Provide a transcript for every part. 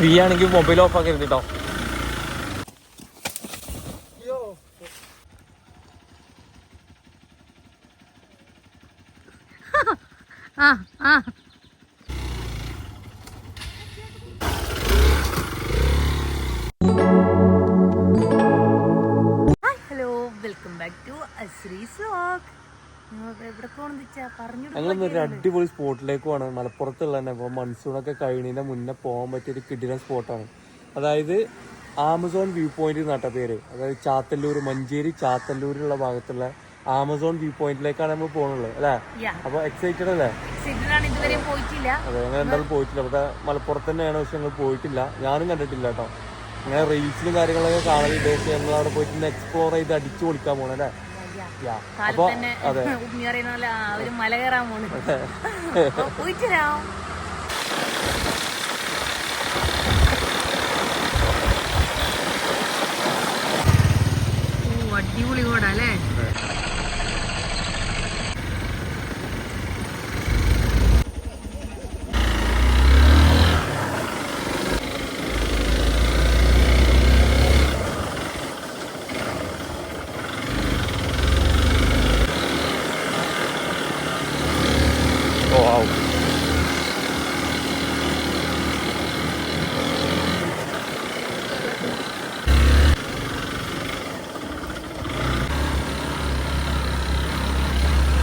V ആണെങ്കിൽ mobile off ആക്കരുത് കേട്ടോ ആ ആ. Hello welcome back to Ashree's vlog ഞങ്ങളിന്നൊരു അടിപൊളി സ്പോട്ടിലേക്ക് പോകണം. മലപ്പുറത്തുള്ള തന്നെ ഇപ്പോൾ മൺസൂണൊക്കെ കഴിയുന്നതിന് മുന്നേ പോകാൻ പറ്റിയ ഒരു കിടിലൻ സ്പോട്ടാണ്. അതായത് ആമസോൺ വ്യൂ പോയിന്റ് നട്ട പേര്. അതായത് ചാത്തല്ലൂർ മഞ്ചേരി ചാത്തല്ലൂരിലുള്ള ഭാഗത്തുള്ള ആമസോൺ വ്യൂ പോയിന്റിലേക്കാണ് നമ്മൾ പോകുന്നത് അല്ലേ? അപ്പൊ എക്സൈറ്റഡ് അല്ലേ? അതെ ഞങ്ങൾ എന്തായാലും പോയിട്ടില്ല. ഇവിടെ മലപ്പുറത്ത് തന്നെയാണ് പക്ഷെ ഞങ്ങൾ പോയിട്ടില്ല. ഞാനും കണ്ടിട്ടില്ല കേട്ടോ. അങ്ങനെ റീൽസിലും കാര്യങ്ങളൊക്കെ കാണലുണ്ട് പക്ഷെ ഞങ്ങൾ അവിടെ പോയിട്ട് എക്സ്പ്ലോർ ചെയ്ത് അടിച്ചു പൊളിക്കാൻ പോകണം അല്ലേ? അപ്പൊ അതെ. മല കയറാൻ പോണ്. അടിപൊളി കൂടാ അല്ലേ ഓ ആവും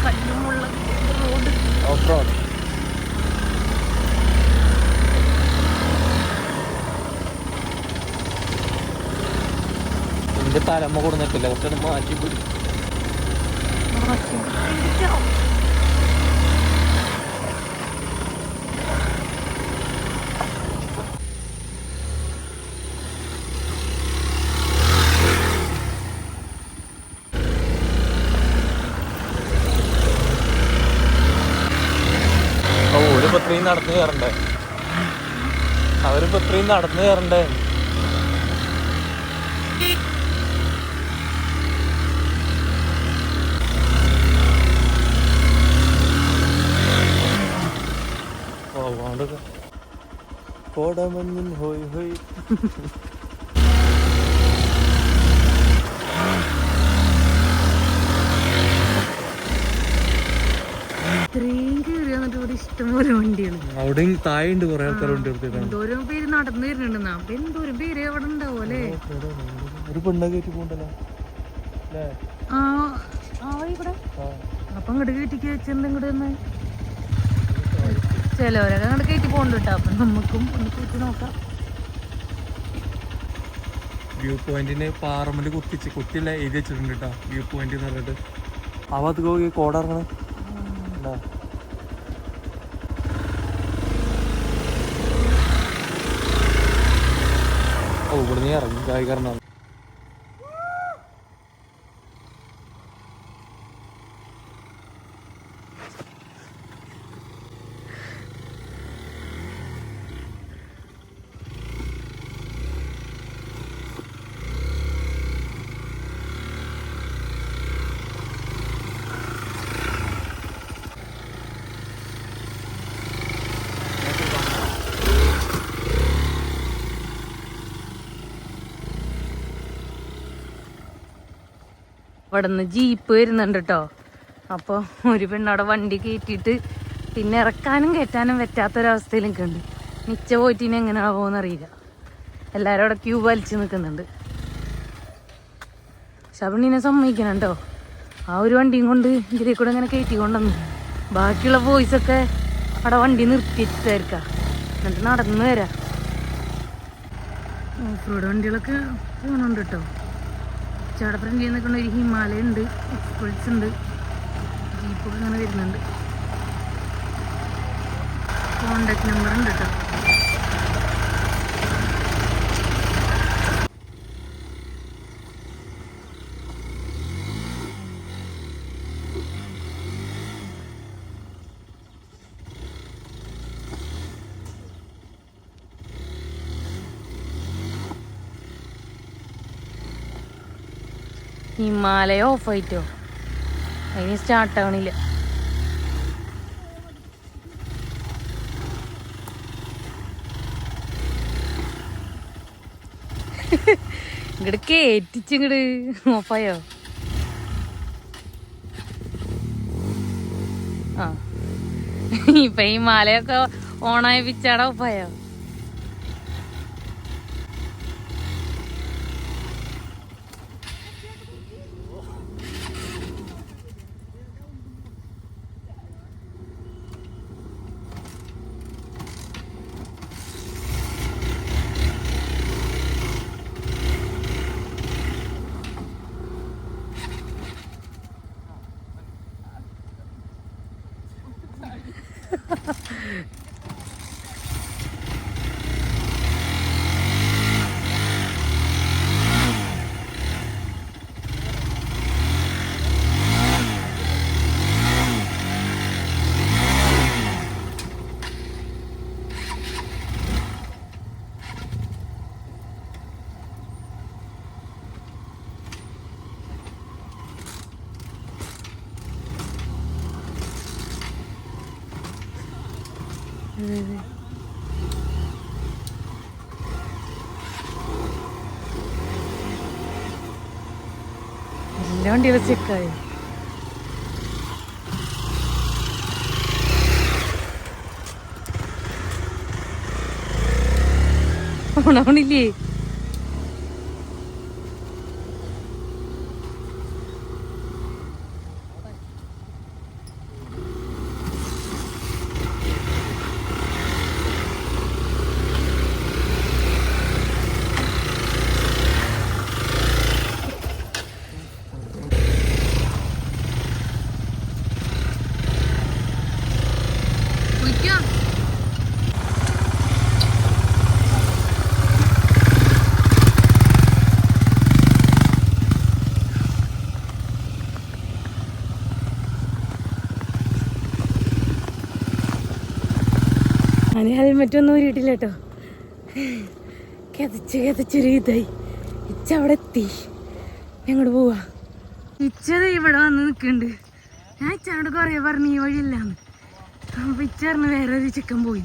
കല്ലുമുള്ള റോഡ് ഓഫ് റോഡ് എന്റെ തലമ്മ കൊടുന്നിട്ടില്ല കുറച്ചു മാറ്റി പിടി. അവരിപ്പോ ഇത്രയും നടന്നു കയറണ്ടേ അവരിപ്പോ ഇത്രയും നടന്നു കയറണ്ടേ ഓ വേണ്ടത് കോടമഞ്ഞിൻ ഹോയ്. ഹോയ് അവിടെയും താഴെ ഉണ്ട് കുറെ ആൾക്കാർ വണ്ടി എടുത്തിട്ടാണ് പേര് നടന്നു വരുന്നുണ്ട് അപ്പൊ എന്തോരം പേര് അവിടെ ഉണ്ടാവും ഒരു പെണ്ണ കയറ്റി പോണ്ടല്ലോ അപ്പൊ അങ്ങോട്ട് കയറ്റിക്ക് വെച്ചെന്ത് തന്നെ ചിലവരൊക്കെ അങ്ങോട്ട് കയറ്റി പോകണ്ട കേട്ടോ അപ്പൊ നമുക്കും ഒന്ന് കയറ്റി നോക്കാം. വ്യൂ പോയിന്റിന് പാറമ്മൽ കുത്തിച്ച് കുത്തില്ല എഴുതി വെച്ചിട്ടുണ്ട് കേട്ടോ വ്യൂ പോയിന്റ് എന്ന് പറഞ്ഞിട്ട്. ഭാഗത്ത് പോയി കോടിറങ്ങണം ഓ ഇവിടെ നീ ഇറങ്ങി കായ് കാരണം ഇവിടെ നിന്ന് ജീപ്പ് വരുന്നുണ്ട് കേട്ടോ അപ്പോൾ ഒരു പെണ്ണവിടെ വണ്ടി കയറ്റിയിട്ട് പിന്നെ ഇറക്കാനും കയറ്റാനും പറ്റാത്തൊരവസ്ഥയിൽ നിൽക്കുന്നുണ്ട് മിച്ച പോയിട്ട് ഇനി എങ്ങനെ ആവുമെന്ന് അറിയില്ല. എല്ലാവരും അവിടെ ക്യൂ വലിച്ച് നിൽക്കുന്നുണ്ട്. ശബണിനെ സമ്മതിക്കണം കേട്ടോ ആ ഒരു വണ്ടിയും കൊണ്ട് ഇതിലേ കൂടെ ഇങ്ങനെ കയറ്റി ബാക്കിയുള്ള ബാക്കിയുള്ള ബോയ്സൊക്കെ അവിടെ വണ്ടി നിർത്തിയിട്ടായിരിക്കാം. എന്നിട്ട് നടന്നു വരാം. ഓഫ് റോഡ് വണ്ടികളൊക്കെ പോകുന്നുണ്ട് കേട്ടോ ചേട്ട ഫ്രണ്ടിൽ നിൽക്കുന്ന ഒരു ഹിമാലയ ഉണ്ട് എക്സ്പൾസ് ഉണ്ട് ജീപ്പൊക്കെ ഇങ്ങനെ വരുന്നുണ്ട്. കോണ്ടാക്ട് നമ്പർ ഉണ്ട് കേട്ടോ ഹിമാലയ ഓഫ് ആയിട്ടോ അതിന് സ്റ്റാർട്ട് ആവണില്ല. ഇങ്ങട് കേറ്റിച്ചിങ്ങട് ഓഫായോ? ആ. ഇപ്പൊ ഈ മലയൊക്കെ ഓണായ പിച്ചാടെ ഓഫായോ? എല്ലാ വണ്ടികളും ചെക്കായി ഓണാവണില്ലേ കുളിക്കോ ഞാൻ ഹെൽമെറ്റ് ഒന്നും ഊരിയിട്ടില്ല കേട്ടോ കിതച്ച് കിതച്ചൊരു ഇതായി. ഇച്ച അവിടെ എത്തി. ഞങ്ങോട്ട് പോവാ. ഇച്ചത് ഇവിടെ വന്ന് നിൽക്കുന്നുണ്ട് ഞാൻ ഇച്ചനോട് കുറേ പറഞ്ഞു ഈ വഴിയില്ലാന്ന് അപ്പൊ ഇച്ച പറഞ്ഞു വേറെ ഒരു ചിക്കൻ പോയി.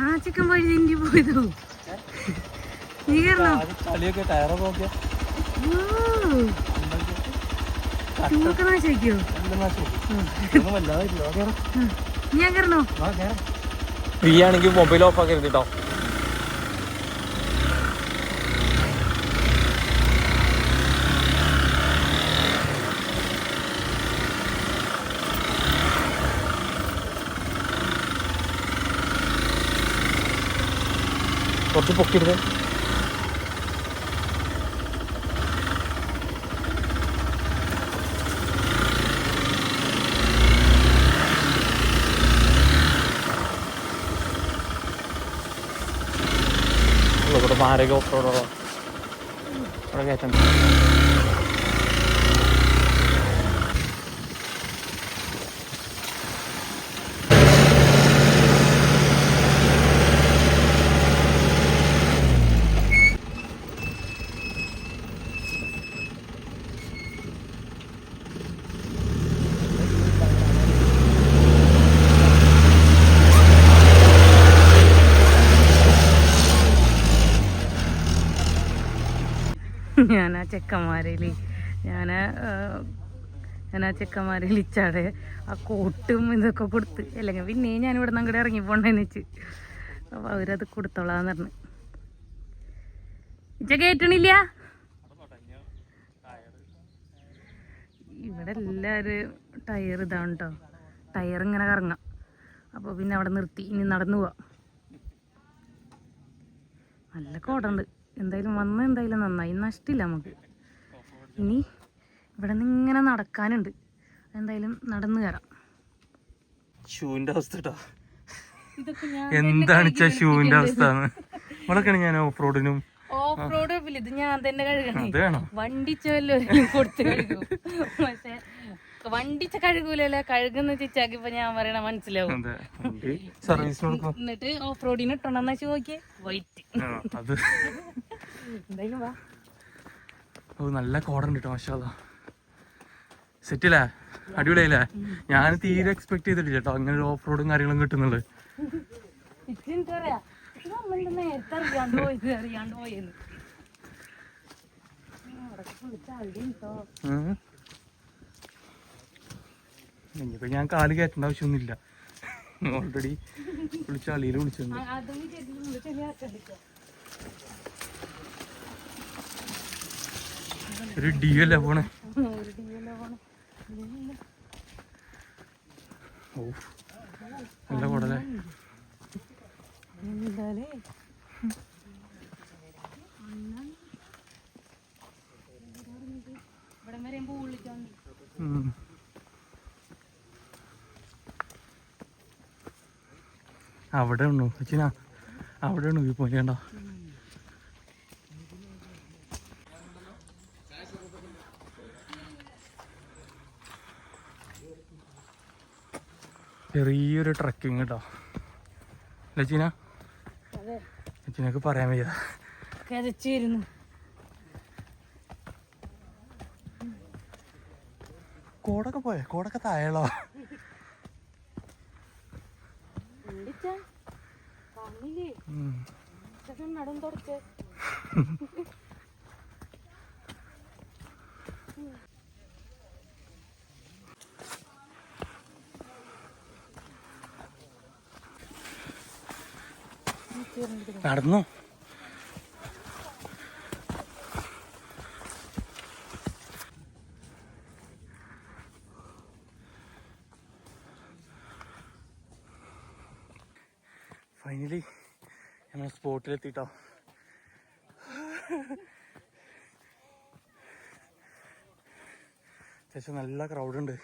ആ ചിക്കൻ വഴി തിണ്ടി പോയതോ? നീ കയറണോ ചൂക്കെ നാശാക്കിയോ ഞാൻ കയറണോ ഫ്രീ ആണെങ്കിൽ മൊബൈൽ ഓഫ് ആക്കരുത് കേട്ടോ കുറച്ച് പൊക്കിടുന്നത് ഇവിടെ മാരക ഓഫ് കയറ്റം ഞാൻ ആ ചെക്കന്മാരിൽ ഞാൻ ഞാൻ ആ ചെക്കന്മാരിൽ ഇച്ചാടെ ആ കോട്ടും ഇതൊക്കെ കൊടുത്ത്. അല്ലെങ്കിൽ പിന്നെ ഞാൻ ഇവിടെ നിന്ന് അങ്ങോട്ട് ഇറങ്ങി പോണ്ടെന്ന് വെച്ച്. അപ്പോൾ അവരത് കൊടുത്തോളാന്ന് പറഞ്ഞു. ഇച്ച കേട്ടണില്ല ഇവിടെ എല്ലാവരും ടയർ ഇതാണ് കേട്ടോ ടയർ ഇങ്ങനെ കറങ്ങാം. അപ്പോൾ പിന്നെ അവിടെ നിർത്തി. ഇനി നടന്നു പോവാം. നല്ല കോടുണ്ട്. എന്തായാലും വന്ന് എന്തായാലും നന്നായി. നഷ്ടില്ല നമുക്ക്. ഇനി ഇവിടെ നിന്ന് ഇങ്ങനെ നടക്കാനുണ്ട്. എന്തായാലും നടന്നു കയറാം ഷൂവിന്റെ അവസ്ഥ കേട്ടോ ഇതൊക്കെ ഞാൻ എന്താണ് ഷൂവിന്റെ അവസ്ഥ ഇവിടെയൊക്കെയാണ് ഞാൻ ഓഫ് റോഡിനും ഓഫ് റോഡ് ഇത് ഞാൻ തന്നെ കഴുകണം. വണ്ടി വല്ലോ കൊടുത്ത് കഴുകും. പക്ഷെ വണ്ടിച്ച കഴുകൂലല്ലോ. കഴുകുന്ന ചിച്ചാക്കി ഇപ്പൊ ഞാൻ പറയണ മനസ്സിലാവും. എന്നിട്ട് ഓഫ് റോഡിന് ഇട്ടുണ്ടെന്ന് വെച്ച് നോക്കിയേ വൈറ്റ് എന്തായാലും വാ. ഓ നല്ല കോടുണ്ട് കേട്ടോ മഷാല സെറ്റില്ലേ അടിപൊളിയായില്ലേ? ഞാൻ തീരെ എക്സ്പെക്ട് ചെയ്തിട്ടില്ല കേട്ടോ. അങ്ങനെ ഒരു ഓഫ് റോഡും കാര്യങ്ങളും കിട്ടുന്നുള്ളു. ഇനിയിപ്പോ ഞാൻ കാൽ കയറ്റേണ്ട ആവശ്യമൊന്നുമില്ല. ഓൾറെഡി വിളിച്ച അളിയിൽ വിളിച്ചു ഒരു ഡി അല്ലേ പോണേ? ഓ നല്ല കുടലേ. അവിടെ ഉണ്ടോ അച്ഛനാ അവിടെ ഉണ്ടോ വ്യൂ പോയിന്റ് ചെറിയൊരു ട്രക്കിങ് കേട്ടോ ലച്ചിന ലച്ചീനക്ക് പറയാൻ വയ്യ. കരച്ചിരുന്നു. കോടൊക്കെ പോയ? കോടൊക്കെ താഴെയുള്ളോ ഉം. നടം തുടച്ച്. നടന്നു? ഫൈനലി ഞങ്ങൾ സ്പോട്ടിലെത്തിട്ടോ അത്യാവശ്യം നല്ല ക്രൗഡുണ്ട്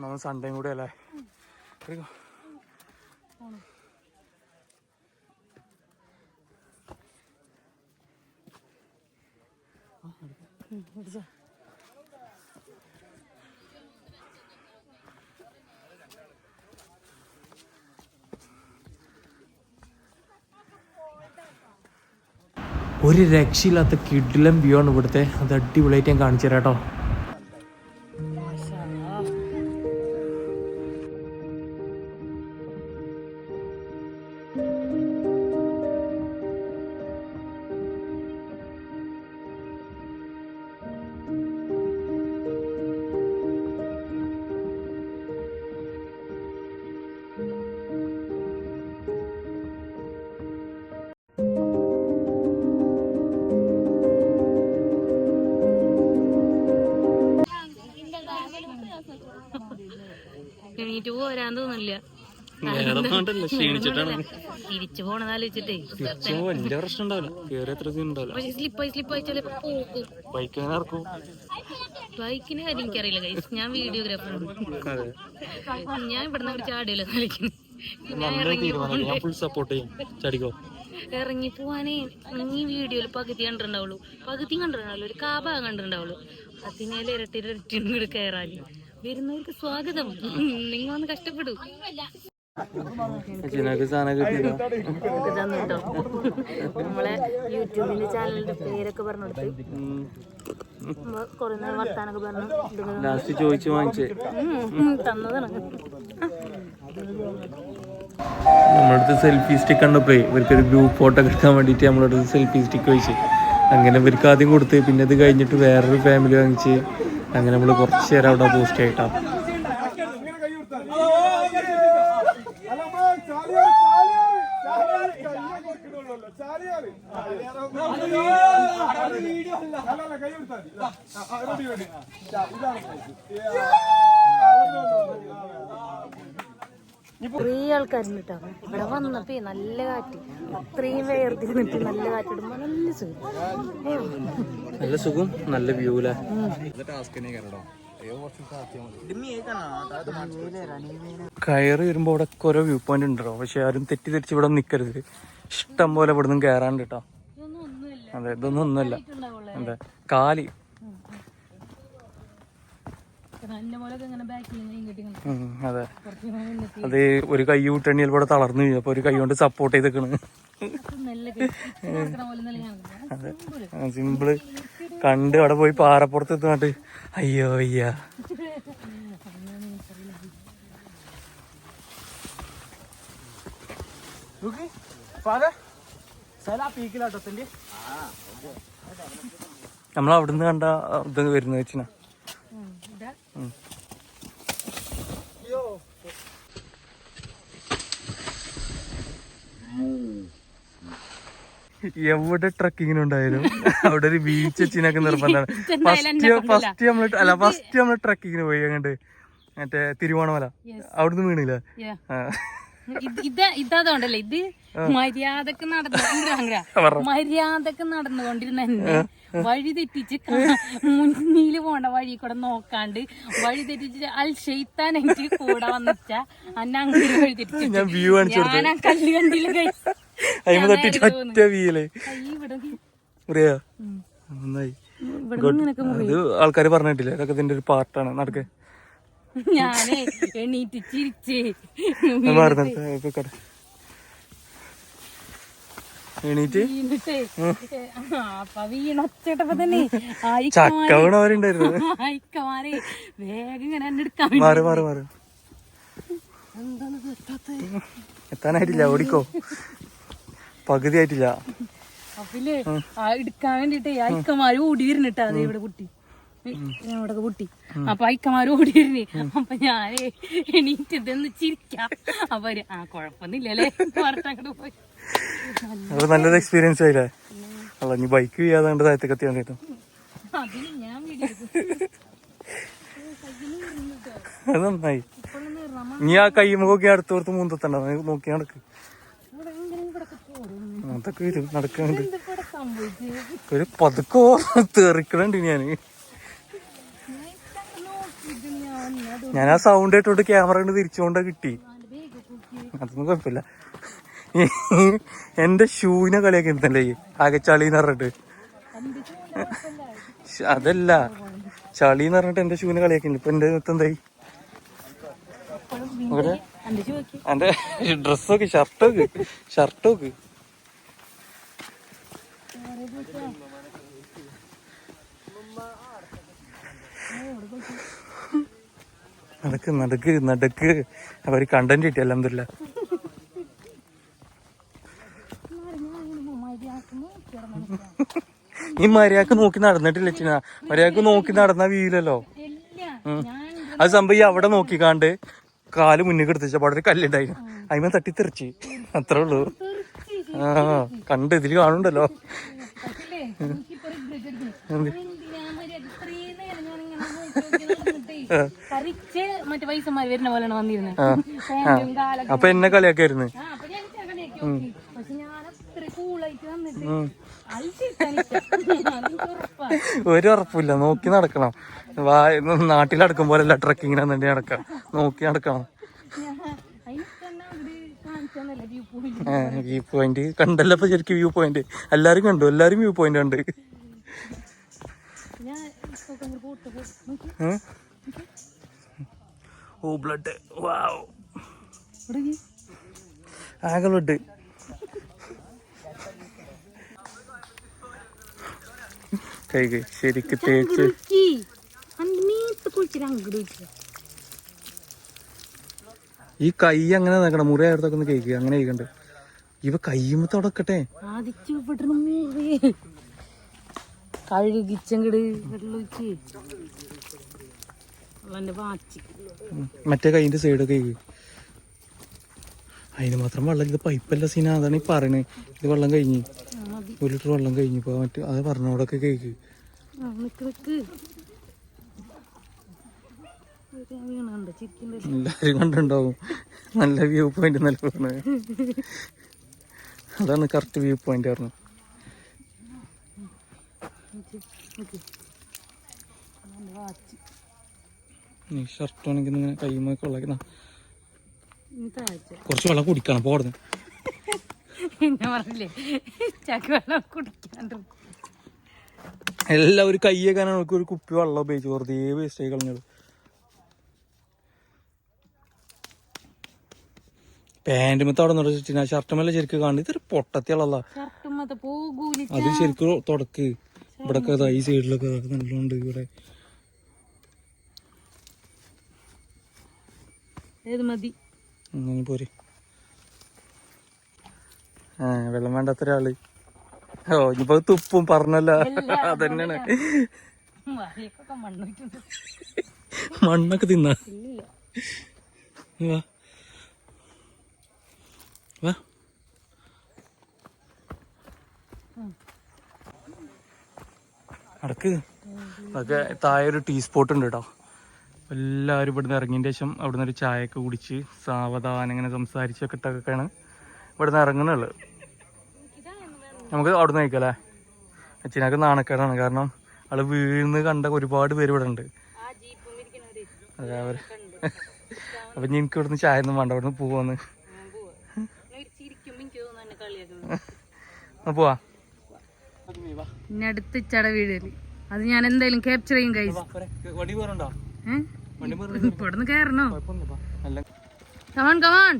നമ്മൾ സൺഡേയും കൂടെ അല്ലേ? ഒരു രക്ഷയില്ലാത്ത കിഡിലും വ്യൂ ആണ് ഇവിടുത്തെ. അത് അടിപൊളിയായിട്ട് ഞാൻ കാണിച്ചു തരാം കേട്ടോ. വലിയ പ്രശ്നം ഉണ്ടാവില്ല. എത്ര സീൻ ഉണ്ടാവില്ല. പക്ഷെ സ്ലിപ്പായി സ്ലിപ്പായി ചിലപ്പോ പോക്കും ബൈക്ക് എങ്ങനെ ബൈക്കിനെ ബൈക്കിന് കാര്യം എനിക്കറിയില്ല. ഞാൻ വീഡിയോഗ്രാഫറാണ് ഞാൻ ഇവിടുന്ന് ഒരു ചാടിയല്ല ഞാൻ ഫുൾ സപ്പോർട്ട് ചെയ്യും. ചടിക്കോ? ഇറങ്ങി പോവാനേ. ഈ വീഡിയോയിൽ പകുതി കണ്ടിട്ടുണ്ടാവുള്ളൂ. പകുതി കണ്ടിട്ടുണ്ടാവുള്ളൂ. ഒരു കാബ കണ്ടിട്ടുണ്ടാവുള്ളൂ. അതിനേലെ ഇരട്ടി ഇരട്ടി കയറാൻ വരുന്നവർക്ക് സ്വാഗതം. നിങ്ങൾ ഒന്ന് കഷ്ടപ്പെടൂ. ചിനക്ക് സാധനം കിട്ടിയതോ നമ്മളെ യൂട്യൂബിന്റെ ചാനലിന്റെ പേരൊക്കെ പറഞ്ഞെടുത്ത് കൊറേ നേരം വർത്താനൊക്കെ പറഞ്ഞു ലാസ്റ്റ് ചോദിച്ചു വാങ്ങിച്ചേ. തന്നതാണ്. നമ്മളടുത്ത് സെൽഫി സ്റ്റിക്ക് കണ്ടപ്പോഴേ ഇവർക്കൊരു ഗ്രൂപ്പ് ഫോട്ടോ എടുക്കാൻ വേണ്ടിയിട്ട് നമ്മളടുത്ത് സെൽഫി സ്റ്റിക്ക് വെച്ച്. അങ്ങനെ ഇവർക്ക് ആദ്യം കൊടുത്ത് പിന്നെ അത് കഴിഞ്ഞിട്ട് വേറൊരു ഫാമിലി വാങ്ങിച്ച്. അങ്ങനെ നമ്മൾ കുറച്ച് നേരം അവിടെ പോസ്റ്റ് ആയിട്ടാ. കേട്ടോ ഇവിടെ വന്നപ്പോ നല്ല കാറ്റ് അത്രയും വേർതിരുന്നിട്ട് നല്ല കാറ്റിടുമ്പോ നല്ല സുഖം. നല്ല സുഖം നല്ല വ്യൂ അല്ലേ കയറി വരുമ്പോ ഇവിടെ ഓരോ വ്യൂ പോയിന്റ് ഉണ്ടോ പക്ഷെ ആരും തെറ്റി തെറ്റിദ്ധരിച്ച് ഇവിടെ നിക്കരുത്. ഇഷ്ടം പോലെ ഇവിടെ നിന്ന് കയറാണ്ട് കേട്ടോ അതെ ഇതൊന്നും ഒന്നുമല്ല. എന്താ കാലി എന്റെ പോലെ ഇങ്ങനെ ബാക്കിൽ ഇങ്ങോട്ട് ഇങ്ങനെ ഉം, അതെ. അത് ഒരു കൈ കൂട്ടണിയിൽ കൂടെ തളർന്നു കഴിഞ്ഞു അപ്പൊ ഒരു കൈ കൊണ്ട് സപ്പോർട്ട് ചെയ്തേക്കണ്. ഞാൻ സിമ്പിൾ കണ്ട് അവിടെ പോയി പാറപ്പുറത്ത് എത്തുന്നിട്ട് അയ്യോ അയ്യ നമ്മൾ അവിടുന്ന് കണ്ട ഇത് വരുന്നത് വെച്ചിനാ. ഇതാ എവിടെ ട്രക്കിങ്ങിനുണ്ടായാലും അവിടെ ഒരു ബീച്ച് വെച്ചിനൊക്കെ നിർബന്ധമാണ്. ഫസ്റ്റ് ഫസ്റ്റ് നമ്മൾ അല്ല ഫസ്റ്റ് നമ്മൾ ട്രക്കിങ്ങിന് പോയി അങ്ങോട്ട്. മറ്റേ തിരുവോണമല. അവിടുന്ന് വീണില്ല. ഇത് ഇത് ഇതാതോണ്ടല്ലേ? ഇത് മര്യാദയ്ക്ക് നടന്നു. മര്യാദയ്ക്ക് നടന്നുകൊണ്ടിരുന്ന എന്നെ വഴി തെറ്റിച്ച് മുന്നിൽ പോണ്ട വഴി കൂടെ നോക്കാണ്ട് വഴി തെറ്റിച്ച് അൽ ഷെയ്ത്താൻ എനിക്ക് കൂടെ വന്നിച്ച അന്നെ അങ്ങനെ വഴി തെറ്റിച്ച് ഞാൻ ആ കല്ല് കണ്ടില്ല കൈ അതിന് തട്ടിട്ട് ഒറ്റ വീൽ. കൈ ഇവിടെ അറിയാ നന്നായി. ഇവിടെ നിനക്ക് അത് ആൾക്കാര് പറഞ്ഞിട്ടില്ലേ? അതൊക്കെ ഇതിന്റെ ഒരു പാർട്ടാണ് നടക്കെ. ഞാനേ എണീറ്റ് ചിരിച്ച്. എണീറ്റ്? വീണൊച്ചേട്ടപ്പോ തന്നെ വേഗം ഇങ്ങനെ എന്നെ എടുക്കാൻ? എത്താനായിട്ടില്ല ഓടിക്കോ. പകുതി ആയിട്ടില്ല അപ്പില്ലേ എടുക്കാൻ വേണ്ടിട്ടേ അയക്കമാര് ഓടി വരുന്നിട്ടാ ഇവിടെ കുട്ടി. അവിടെ കുട്ടി അപ്പൊ അയക്കമാര് ഓടി വരുന്നേ അപ്പൊ ഞാനേ എണീറ്റ് ഇതെന്ന് ചിരിക്കാം. അപ്പൊ അവർ ആ കൊഴപ്പൊന്നുമില്ലല്ലേ? പറഞ്ഞങ്ങോട്ട് പോയി. അത് നല്ലൊരു എക്സ്പീരിയൻസ് ആയില്ലേ? അല്ല നീ ബൈക്ക് ചെയ്യാതെ താഴത്തേക്ക് അതിന് ഞാൻ വീഡിയോ അത് നന്നായി. നീ ആ കൈ മുഖമൊക്കെ അടുത്തോർത്ത് മൂന്നത്തണ്ട നോക്കി നടക്ക്. അതൊക്കെ വരും നടക്കുന്നുണ്ട് ഒരു പതുക്കോ തെറിക്കണുണ്ട് ഞാൻ. ഞാൻ ആ സൗണ്ട് കേട്ടോണ്ട് ക്യാമറ കൊണ്ട് തിരിച്ചുകൊണ്ട് കിട്ടി. അതൊന്നും കുഴപ്പമില്ല. എന്റെ ഷൂവിനെ കളിയാക്കി എന്തല്ലേ ആകെ ആകെ ചളിന്ന് പറഞ്ഞിട്ട്. അതല്ല. ചളി എന്ന് പറഞ്ഞിട്ട് എന്റെ ഷൂവിനെ കളിയാക്കി. ഇപ്പൊ എന്റെ എന്തായി? എന്റെ ഡ്രസ്സൊക്കെ ഷർട്ടൊക്കെ ഷർട്ടൊക്കെ നടക്ക് നടക്ക് നടക്ക്. അവർ കണ്ടന്റ് കിട്ടി അലഹമില്ല നീ മര്യാദയ്ക്ക് നോക്കി നടന്നിട്ടില്ല ചിന മര്യാദയ്ക്ക് നോക്കി നടന്ന വീലല്ലോ. അത് സംഭവം ഈ അവിടെ നോക്കിക്കാണ്ട് കാൽ മുന്നിൽ എടുത്തിച്ച പാടൊരു കല്ലുണ്ടായിരുന്നു അതിമ തട്ടി തെറിച്ച് അത്രേ ഉള്ളൂ. ആ കണ്ട് ഇതിൽ കാണുണ്ടല്ലോ അപ്പൊ എന്നെ കളിയാക്കായിരുന്നു. ആയിരുന്നു ഒരു ഉറപ്പില്ല നോക്കി നടക്കണം. വാ നാട്ടിലടക്കും പോലെ ട്രക്കിങ്ങിന് വന്നിട്ട് നടക്കാം. നോക്കി നടക്കണം. തന്നെ വ്യൂ പോയിന്റ് കണ്ടല്ലോ ശരിക്കും വ്യൂ പോയിന്റ് എല്ലാരും കണ്ടു. എല്ലാരും വ്യൂ പോയിന്റ് കണ്ട്. ഓ ബ്ലഡ് വാവ് ആകെ ബ്ലഡ് കൈ കൈ ശരിക്ക് തേച്ച്. ഈ കൈ അങ്ങനെ നോക്കണം മുറി അടുത്തൊക്കെ ഒന്ന് കേക്ക് അങ്ങനെ കേൾക്കണ്ട് ഇവ കയ്യുമ്പോ തുടക്കട്ടെ ആദിച്ചു മൂവേ കഴുകിച്ചങ്ങട് വെള്ളൊഴിച്ച് അവന്റെ വാച്ചി. മറ്റേ കൈന്റെ സൈഡ് ഒക്കെ അതിന് മാത്രം വെള്ളം ഇത് പൈപ്പല്ല സീന അതാണ് ഈ പറയണേ. ഇത് വെള്ളം കഴിഞ്ഞ്. ഒരു ലിറ്റർ വെള്ളം കഴിഞ്ഞു ഇപ്പൊ മറ്റേ അത് പറഞ്ഞോടൊക്കെ കേക്ക്. എല്ലാരും കണ്ടുണ്ടാവും നല്ല വ്യൂ പോയിന്റ് നല്ല അതാണ് കറക്റ്റ് വ്യൂ പോയിന്റ് പറഞ്ഞു നിക്ക് നിക്ക് അവന്റെ വാച്ചി നീ ഷർട്ട് ആണെങ്കിൽ ഇങ്ങനെ കൈമൊക്കെ താഴ്ച കുറച്ച് വെള്ളം കുടിക്കണം പോടുന്നു എന്നെ പറഞ്ഞില്ലേ? ചക്ക വെള്ളം കുടിക്കാണ്ട്. എല്ലാവരും നമുക്ക് ഒരു കുപ്പി വെള്ളം ഉപയോഗിച്ചു വെറുതെ വേസ്റ്റ് ആയി കളഞ്ഞത്. പാന്റുമത്തെ അവിടെ നിന്ന് ഷർട്ടുമല്ല ശരിക്കും കാണുന്നത്? ഇതൊരു പൊട്ടത്തിയുള്ള അത് ശരിക്കും തുടക്ക്. ഇവിടെ ഈ സൈഡിലൊക്കെ നല്ലോണ്ട് ഇവിടെ. ഏത് മതി? അങ്ങനെ പോരെ. ആ വെള്ളം വേണ്ടാത്ത ഒരാൾ. ഓ ഇനിയിപ്പോ തുപ്പും പറഞ്ഞല്ല. അതന്നെയാണ്. മണ്ണൊക്കെ തിന്നാ? വാ. വാ. അടക്ക്. അതൊക്കെ താഴെ ഒരു ടീ സ്പോട്ട് ഉണ്ട് കേട്ടോ എല്ലാവരും ഇവിടുന്ന് ഇറങ്ങിയതിന്റെ ശേഷം അവിടുന്ന് ഒരു ചായയൊക്കെ കുടിച്ച് സാവധാനം ഇങ്ങനെ സംസാരിച്ചൊക്കെ ഇട്ടൊക്കെയാണ് ഇവിടുന്ന് ഇറങ്ങുന്നുള്ളത് നമുക്ക് അവിടുന്ന് അല്ലേ? അച്ഛനൊക്കെ നാണക്കേടാണ്. കാരണം ആൾ വീഴുന്നത് കണ്ട ഒരുപാട് പേര് ഇവിടെ ഉണ്ട്. അതെ അവർ അപ്പൊ എനിക്ക് ഇവിടുന്ന് ചായ ഒന്നും വേണ്ട. അവിടുന്ന് പോവാന്ന്. പോവാ. പിന്നെ അടുത്ത് ചട വീടൽ അത് ഞാൻ എന്തായാലും ക്യാപ്ചർ ചെയ്യും ഇപ്പൊ ഇവിടുന്ന് കയറണോ കമാൺ കമാൺ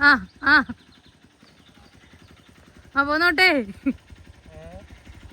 ആ. ആ പോന്നോട്ടെ.